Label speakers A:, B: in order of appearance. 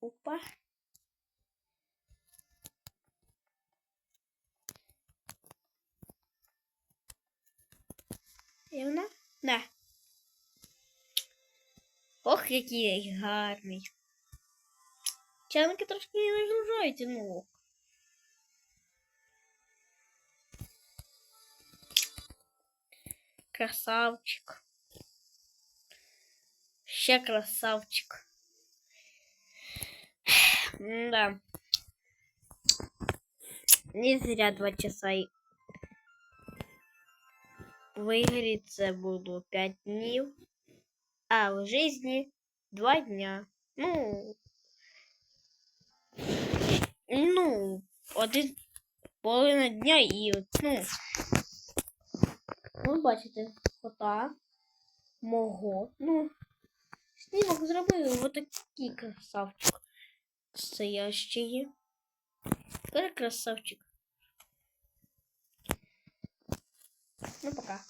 A: Опа. Вона? Да. Ох, який гарний. Чайники трошки вигружають, ну. Красавчик. Ще красавчик. Да. Не зря два часа. і- В ігрі це було 5 днів, а в житті 2 дня. Ну. Ну, один половина дня і ну. Ви бачите, кота мого. Ну, снімок зробили отакий красавчик. Стоящий. Какой красавчик. Ну, пока.